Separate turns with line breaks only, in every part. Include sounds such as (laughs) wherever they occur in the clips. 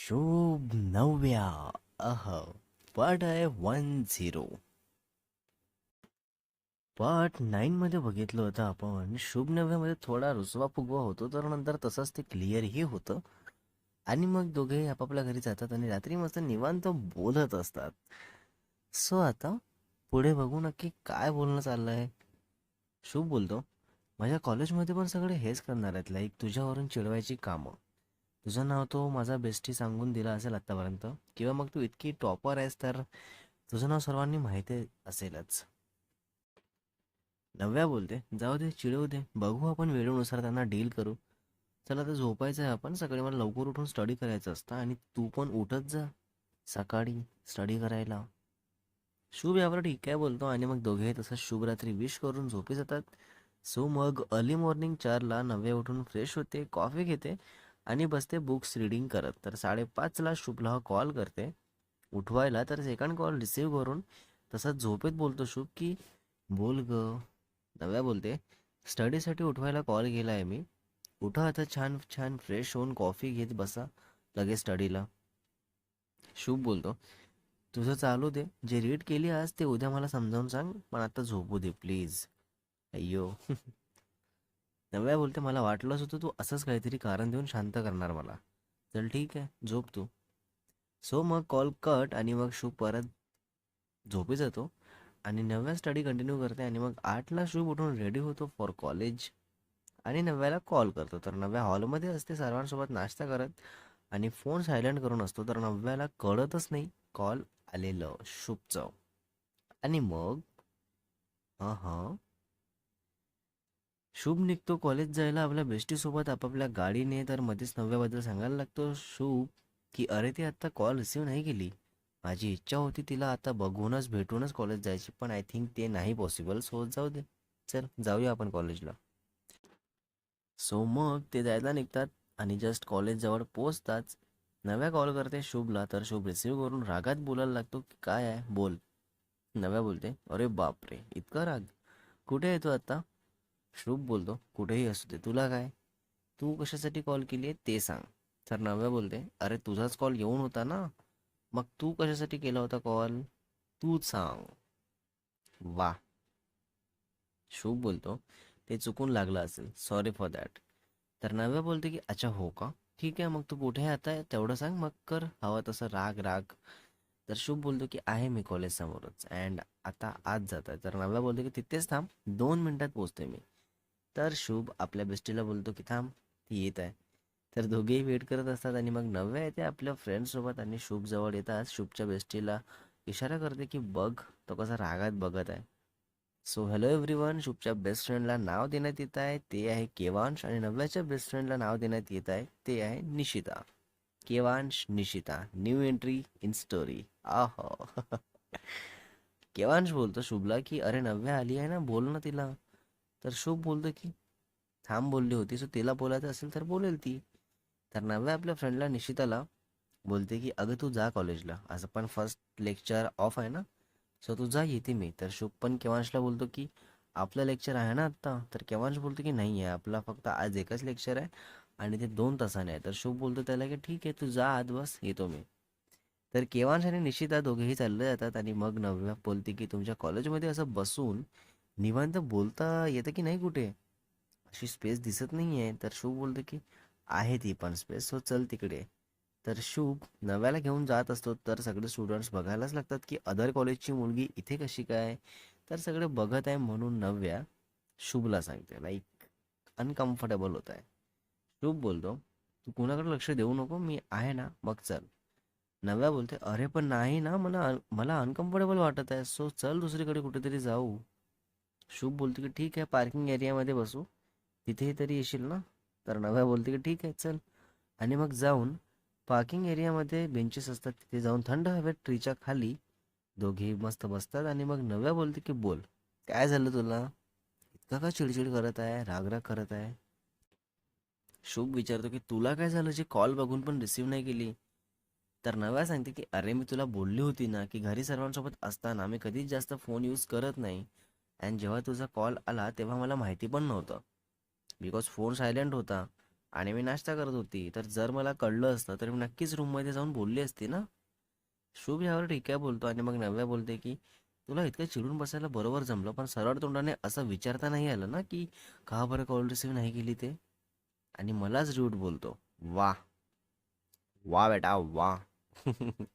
शुभ नवव्या अह पार्ट आहे वन झिरो. पार्ट नाईनमध्ये बघितलं होतं आपण. शुभ नव्यामध्ये थोडा रुसवा फुगवा होतो तर नंतर तसंच ते क्लिअरही होतं. आणि मग दोघे आपापल्या घरी जातात आणि रात्री मस्त निवांत बोलत असतात. सो आता पुढे बघू नक्की काय बोलणं चाललं आहे शुभ बोलतो. माझ्या कॉलेजमध्ये पण सगळे हेच करणार आहेत. लाईक तुझ्यावरून चिडवायची कामं. तुझं नाव तो माझा बेस्टी सांगून दिला असेल आत्तापर्यंत किंवा मग तू इतकी टॉपर आहेस तर तुझं नाव सर्वांनी माहिती असेलच. नव्या बोलते. जाऊ दे चिडवू दे. बघू आपण वेळेनुसार त्यांना डील करू. चला आता झोपायचं आहे आपण. सकाळी मला लवकर उठून स्टडी करायचं असतं आणि तू पण उठत जा. सकाळी स्टडी करायला. शुभ यावर ठीक आहे बोलतो. आणि मग दोघेही तसं शुभ रात्री विश करून झोपी जातात. सो मग अर्ली मॉर्निंग चारला नव्या उठून फ्रेश होते कॉफी घेते. आणि बसते बुक्स रीडिंग करत. तर साडेपाचला शुभला कॉल करते. उठवायला तर सेकंड कॉल रिसीव्ह करून तसंच झोपेत बोलतो शुभ की बोल ग. नव्या बोलते. स्टडीसाठी उठवायला कॉल केला आहे मी. उठा आता छान छान फ्रेश होऊन कॉफी घेत बसा. लगेच स्टडीला शुभ बोलतो. तुझं चालू दे. जे रीड केली आज ते उद्या मला समजावून सांग. पण आता झोपू दे प्लीज अय्यो. (laughs) नव्या बोलते मला वाटलंच होतं तू असंच काहीतरी कारण देऊन शांत करणार मला. चल ठीक आहे झोप तू. सो मग कॉल कट आणि मग शूप परत झोपी जातो. आणि नव्या स्टडी कंटिन्यू करते आणि मग आठला शूप उठून रेडी होतो फॉर कॉलेज आणि नव्याला कॉल करतो. तर नव्या हॉलमध्ये असते सर्वांसोबत नाश्ता करत आणि फोन सायलेंट करून असतो. तर नव्याला कळतच नाही कॉल आलेलं शुभचं. आणि मग? हां हां शुभ निघतो कॉलेज जायला आपल्या बेस्टीसोबत आपापल्या गाडीने तर मध्येच नव्याबद्दल सांगायला लागतो. शुभ की अरे ती आत्ता कॉल रिसीव नाही केली. माझी इच्छा होती तिला आता बघूनच भेटूनच कॉलेज जायची पण आय थिंक ते नाही पॉसिबल सो जाऊ दे. चल जाऊया आपण कॉलेजला. सो मग ते जायला निघतात आणि जस्ट कॉलेजजवळ पोचताच नव्या कॉल करते शुभला तर शुभ रिसीव्ह करून रागात बोलायला लागतो की काय आहे? बोल. नव्या बोलते अरे बापरे इतका राग. कुठे येतो आता? शुभ बोलतो कुठेही असू दे तुला काय? तू कशासाठी कॉल केली आहे ते सांग. तर नव्या बोलते अरे तुझाच कॉल येऊन होता ना? मग तू कशासाठी केला होता कॉल तूच सांग. वा शुभ बोलतो ते चुकून लागलं असेल सॉरी फॉर दॅट तर नव्या बोलते की अच्छा हो का? ठीक आहे मग तू कुठे आता? तेवढं सांग मग कर हवं तसं राग राग. तर शुभ बोलतो की आहे मी कॉलेज समोरच अँड आता आज जात आहे तर नव्या बोलतो की तिथेच थांब दोन मिनटात पोचते मी. तर शुभ आपल्या बेस्टीला बोलतो की थांब ती येत आहे. तर दोघेही वेट करत असतात आणि मग नव्या येते आपल्या फ्रेंड्ससोबत आणि शुभ जवळ येतात. शुभच्या बेस्टीला इशारा करते की बघ तो कसा रागात बघत आहे. सो हॅलो एव्हरीवन शुभच्या बेस्ट फ्रेंडला नाव देण्यात येत आहे. ते आहे केवांश आणि नव्याच्या बेस्ट फ्रेंडला नाव देण्यात येत आहे. ते आहे Nishita. Kevansh Nishita. New entry in story आह. केवांश बोलतो शुभला की अरे नव्या आली आहे ना बोल ना तिला. तर शुभ बोलतो की थांब बोलली होती सो तिला बोलायचं असेल तर बोलेल ती. तर नव्या आपल्या फ्रेंडला निशिताला बोलते की अगं तू जा कॉलेजला असं पण फर्स्ट लेक्चर ऑफ आहे ना सो तू जा येते मी. तर शुभ पण केवांशला बोलतो की आपलं लेक्चर आहे ना आत्ता? तर केवांश बोलतो की नाही आहे आपला फक्त आज एकच लेक्चर आहे आणि ते दोन तासाने आहे. तर शुभ बोलतो त्याला की ठीक आहे तू जा आज बस येतो मी. तर केवांश आणि निशिता दोघेही चालले जातात आणि मग नव्या बोलते की तुमच्या कॉलेजमध्ये असं बसून निवांत बोलता येतं की नाही कुठे? अशी स्पेस दिसत नाही आहे तर शुभ बोलतो की आहे ती पण स्पेस सो चल तिकडे. तर शुभ नव्याला घेऊन जात असतो. तर सगळे स्टुडंट्स बघायलाच लागतात की अदर कॉलेजची मुलगी इथे कशी काय? तर सगळे बघत आहे म्हणून नव्या शुभला सांगते. लाईक अनकम्फर्टेबल होत आहे. शुभ बोलतो तू कुणाकडे लक्ष देऊ नको? मी आहे ना. मग चल. नव्या बोलते अरे पण नाही ना. मला मला अनकम्फर्टेबल वाटत आहे. सो चल दुसरीकडे कुठेतरी जाऊ. शुभ बोलतो की ठीक आहे पार्किंग एरियामध्ये बसू. तिथेही तरी येशील ना? तर नव्या बोलते की ठीक आहे चल. आणि मग जाऊन पार्किंग एरियामध्ये बेंचेस असतात तिथे जाऊन थंड हवेत ट्रीच्या खाली दोघे मस्त बसतात आणि मग नव्या बोलते की बोल. काय झालं तुला? इतका का चिडचिड करत आहे? रागराग करत आहे? शुभ विचारतो की तुला काय झालं? जे कॉल बघून पण रिसीव्ह नाही केली. तर नव्या सांगते की अरे मी तुला बोलली होती ना की घरी सर्वांसोबत असताना मी कधीच जास्त फोन यूज करत नाही. अँड जेव्हा तुझा कॉल आला तेव्हा मला माहिती पण नव्हतं. बिकॉज फोन सायलेंट होता आणि मी नाश्ता करत होती. तर जर मला कळलं असतं तर मी नक्कीच रूममध्ये जाऊन बोलली असती ना. शुभ यावर ठीक आहे बोलतो आणि मग नव्या बोलते की तुला इतकं चिडून बसायला बरोबर जमलं पण सरळ तोंडाने असं विचारता नाही आलं ना की का बरं कॉल रिसिव्ह नाही केली ते? आणि मलाच रूट बोलतो. वा वा बेटा वा (laughs)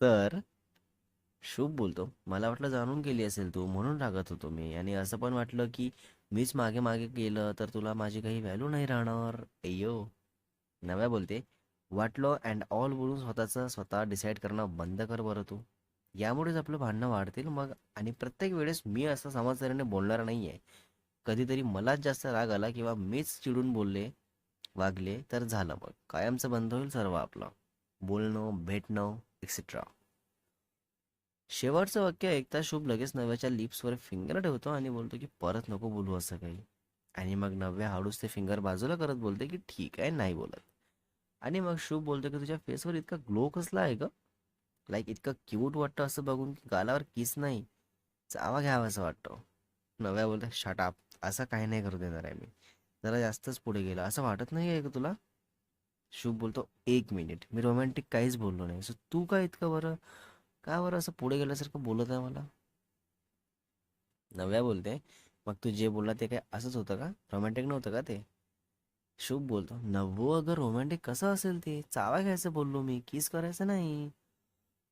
तर शुभ बोलतो. मला वाटलं जाणून गेली असेल तू म्हणून रागत होतो मी. आणि असं पण वाटलं की मीच मागे मागे गेलं तर तुला माझी काही व्हॅल्यू नाही राहणार. अय्यो नव्या बोलते. वाटलं अँड ऑल बोलून स्वतःचं स्वतः डिसाईड करणं बंद कर बरं तू. यामुळेच आपलं भांडणं वाढतील मग. आणि प्रत्येक वेळेस मी असं समजदारीने बोलणार नाही आहे कधीतरी मलाच जास्त राग आला किंवा मीच चिडून बोलले वागले तर झालं मग कायमचं बंद होईल सर्व आपलं. बोलणं भेटणं एक्सेट्रा शेवटचं वाक्य ऐकता शुभ लगेच नव्याच्या लिप्सवर फिंगर ठेवतो आणि बोलतो की परत नको बोलू असं काही. आणि मग नव्या हळूच ते फिंगर बाजूला करत बोलते की ठीक आहे नाही बोलत. आणि मग शुभ बोलतो की तुझ्या फेसवर इतका ग्लो कसला आहे ग? लाईक इतकं क्यूट वाटतं असं बघून की गालावर किस नाही? चावा घ्यावा असं वाटतं. नव्या बोलतो शट आप असं काही नाही करू देणार आहे मी. जरा जास्तच पुढे गेला. असं वाटत नाही आहे का तुला? शुभ बोलतो एक मिनिट. मी रोमॅन्टिक काहीच बोललो नाही. सो तू काय इतकं बरं का बरं असं पुढे गेल्यासारखं बोलत आहे मला? नव्या बोलते. मग तू जे बोलला ते काय असंच होतं का? रोमॅन्टिक नव्हतं का ते? शुभ बोलतो. नव्वो अगं रोमॅन्टिक कसं असेल ते? चावा घ्यायचं बोललो मी. किस करायचं नाही.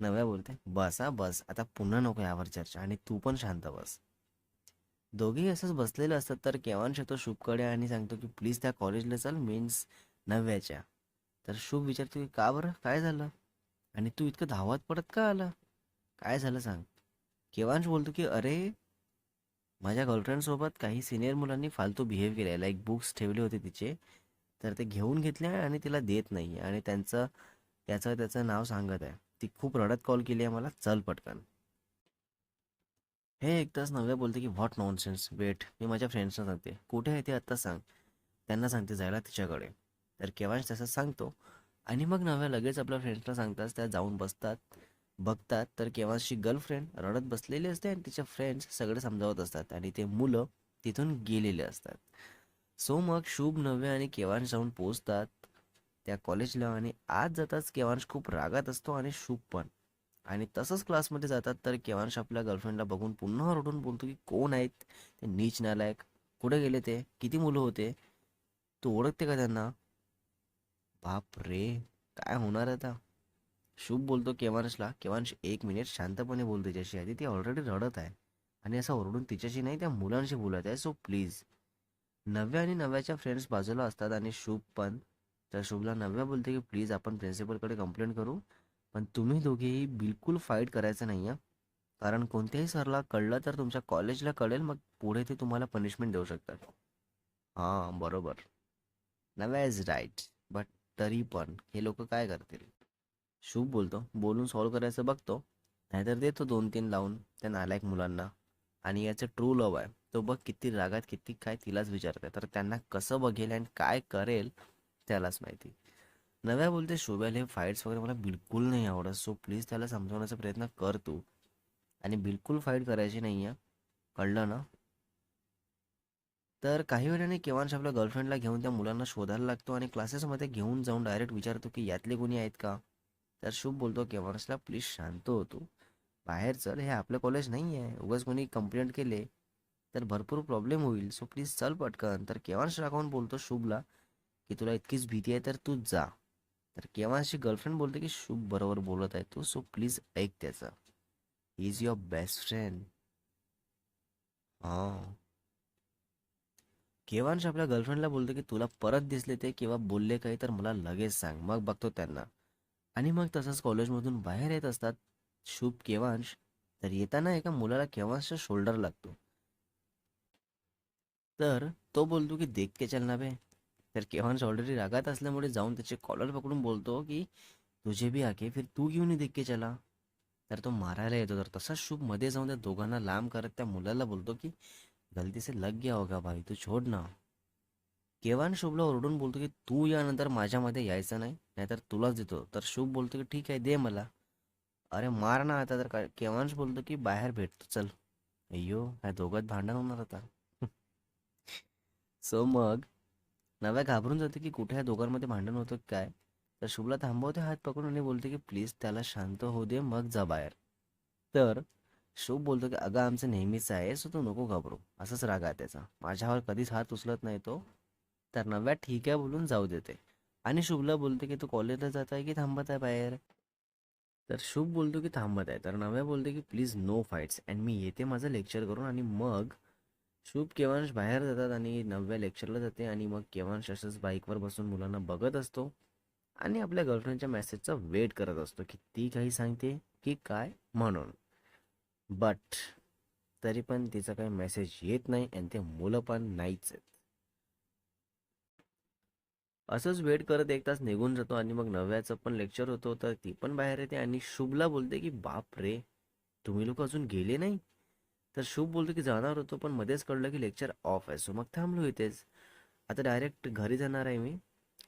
नव्या बोलते. बस हा बस. आता पुन्हा नको यावर चर्चा आणि तू पण शांत बस. दोघेही असंच बसलेले असतात तर केव्हांश येतो शुभकडे आणि सांगतो की प्लीज त्या कॉलेजला चल मीन्स नव्याच्या. तर शुभ विचारतो की का बरं? काय झालं? आणि तू इतकं धावत पडत का आला? काय झालं सांग? केवांश बोलतो की अरे माझ्या गर्लफ्रेंडसोबत काही सिनियर मुलांनी फालतू बिहेव केला लाईक बुक्स ठेवले होते तिचे. तर ते घेऊन घेतले आणि तिला देत नाही. आणि त्यांचं त्याचं त्याचं नाव सांगत आहे. ती खूप रडत कॉल केली आहे मला. चल पटकन. हे एक तास नव्या बोलते की व्हॉट नॉनसेन्स वेट मी माझ्या फ्रेंड्सना सांगते. कुठे आहे ते आत्ता सांग. त्यांना सांगते जायला तिच्याकडे. तर केव्हाच तसं सांगतो. आणि मग नव्या लगेच आपल्या फ्रेंड्सला सांगताच त्या जाऊन बसतात बघतात. तर केव्हाशी गर्लफ्रेंड रडत बसलेली असते आणि तिच्या फ्रेंड्स सगळे समजावत असतात आणि ते मुलं तिथून गेलेले असतात. सो मग शुभ नव्या आणि केवांश जाऊन पोचतात त्या कॉलेजला आणि आज जाताच केवांश खूप रागात असतो आणि शुभ पण. आणि तसंच क्लासमध्ये जातात तर केवांश आपल्या गर्लफ्रेंडला बघून पुन्हा रडून बोलतो की कोण आहेत? ते नीच नालायक. कुठे गेले ते? किती मुलं होते? तू ओळखते का त्यांना? बाप रे काय होणार आता? शुभ बोलतो केवांशला. केवांश एक मिनिट शांतपणे बोल तिच्याशी. आधी ती ऑलरेडी रडत आहे. आणि असं ओरडून तिच्याशी नाही त्या मुलांशी बोलत आहे. सो प्लीज नव्या आणि नव्याच्या फ्रेंड्स बाजूला असतात आणि शुभ पण. तर शुभला नव्या बोलते की प्लीज आपण प्रिन्सिपलकडे कंप्लेंट करू. पण तुम्ही दोघेही बिलकुल फाईट करायचं नाही आहे कारण कोणत्याही सरला कळलं तर तुमच्या कॉलेजला कळेल. मग पुढे ते तुम्हाला पनिशमेंट देऊ शकतात. हां बरोबर. नव्या इज राईट बट तरी पण हे लोक काय करतील? शुभ बोलतो. बोलून सॉल्व करायचं बघतो. नाहीतर देतो दोन तीन लावून. त्या नालायक मुलांना. आणि याचं ट्रू लव आहे. तो बघ किती रागात किती काय तिलाच विचारते तर त्यांना कसं बघेल आणि काय करेल त्यालाच माहिती. नव्या बोलते शुभ्याला हे फाईट्स वगैरे मला बिलकुल नाही आवडत. सो प्लीज त्याला समजवण्याचा प्रयत्न कर तू. आणि बिलकुल फाईट करायची नाही आहे कळलं ना? तर काही वेळाने केवांश आपल्या गर्लफ्रेंडला घेऊन त्या मुलांना शोधायला लागतो आणि क्लासेसमध्ये घेऊन जाऊन डायरेक्ट विचारतो की यातले कोणी आहेत का? तर शुभ बोलतो केव्हासला प्लीज शांत हो तू. बाहेर चल हे आपलं कॉलेज नाही आहे उगाच कोणी कंप्लेंट केले तर भरपूर प्रॉब्लेम होईल. सो प्लीज चल पटकन. तर केवांश रागावून बोलतो शुभला की तुला इतकीच भीती आहे तर तूच जा. तर केवांशची गर्लफ्रेंड बोलते की शुभ बरोबर बोलत आहे तू सो प्लीज ऐक त्याचं. He is your best friend हां. केवांश आपल्या गर्लफ्रेंडला बोलतो की तुला परत दिसले ते किंवा बोलले काही तर मला लगेच सांग. मग बघतो त्यांना. आणि मग तसंच कॉलेजमधून बाहेर येत असतात. शुभ केवांश. तर येताना एका मुलाला केवांशचा शोल्डर लागतो. तर तो बोलतो की देख के चलना बे. तर केवांश ऑलरेडी रागात असल्यामुळे जाऊन त्याचे कॉलर पकडून बोलतो की तुझे भी आके फिर तू घेऊन देख के चला? तर तो मारायला येतो. तर तसाच शुभमध्ये जाऊन त्या दोघांना लांब करत त्या मुलाला बोलतो की गलती से लग गया होगा भाई तू छोड ना। केवान शुभला ओरडून बोलतो की तू यानंतर माझ्यामध्ये यायचं नाही नाहीतर तुलाच देतो। तर शुभ बोलतो की ठीक आहे दे मला। अरे मार ना आता तर काय बोलतो की बाहेर भेटतो चल। अय्यो ह्या दोघात भांडण होणार आता? (laughs) सो मग नव्या घाबरून जाते की कुठे ह्या दोघांमध्ये भांडण होतं काय? तर शुभला थांबवते हात पकडून आणि बोलते की प्लीज त्याला शांत होऊ दे मग जा बाहेर. तर शुभ बोलतो की अगं आमचं नेहमीच आहे सो तू नको घाबरू. असंच राग आहे त्याचा. माझ्यावर कधीच हात उचलत नाही तो. तर नव्या ठीक आहे बोलून जाऊ देते. आणि शुभला बोलते की तू कॉलेजला जात आहे की थांबत आहे बाहेर? तर शुभ बोलतो की थांबत आहे. तर नव्या बोलते की प्लीज नो फाईट्स अँड मी येते माझं लेक्चर करून आणि मग शुभ केवांश बाहेर जातात आणि नव्या लेक्चरला जाते आणि मग केवांश असंच बाईकवर बसून मुलांना बघत असतो. आणि आपल्या गर्लफ्रेंडच्या मेसेजचा वेट करत असतो की ती काही सांगते की काय म्हणून. बट तरी पण तिचा काही मेसेज येत नाही आणि ते मुलं पण नाहीच आहेत. असंच वेट करत एक तास निघून जातो आणि मग नव्याचं पण लेक्चर होतो तर ती पण बाहेर येते आणि शुभला बोलते की बाप रे तुम्ही लोक अजून गेले नाही? तर शुभ बोलतो की जाणार होतो पण मध्येच कळलं की लेक्चर ऑफ आहे. सो मग थांबलो इथेच. आता डायरेक्ट घरी जाणार आहे मी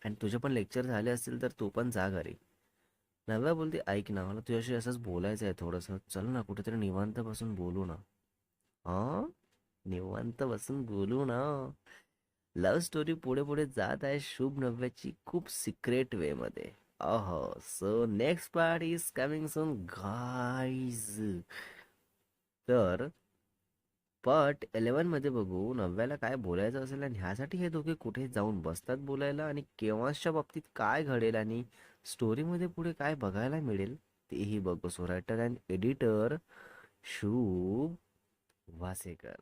आणि तुझे पण लेक्चर झाले असतील तर तू पण जा घरी. नव्या बोलते ऐक ना मला तुझ्याशी असंच बोलायचं आहे थोडंसं. चल ना कुठेतरी निवांत बसून बोलू ना. हां? निवांत बसून बोलू ना? लव्ह स्टोरी पुढे पुढे जात आहे शुभ नव्याची खूप सिक्रेट वे मध्ये. अहो so next part is coming soon guys तर पार्ट इलेवनमध्ये बघू नव्याला काय बोलायचं असेल आणि ह्यासाठी हे दोघे कुठे जाऊन बसतात बोलायला आणि केव्हाच्या बाबतीत काय घडेल आणि स्टोरीमध्ये पुढे काय बघायला मिळेल तेही बघू सो रायटर अँड एडिटर शुभ वासेकर.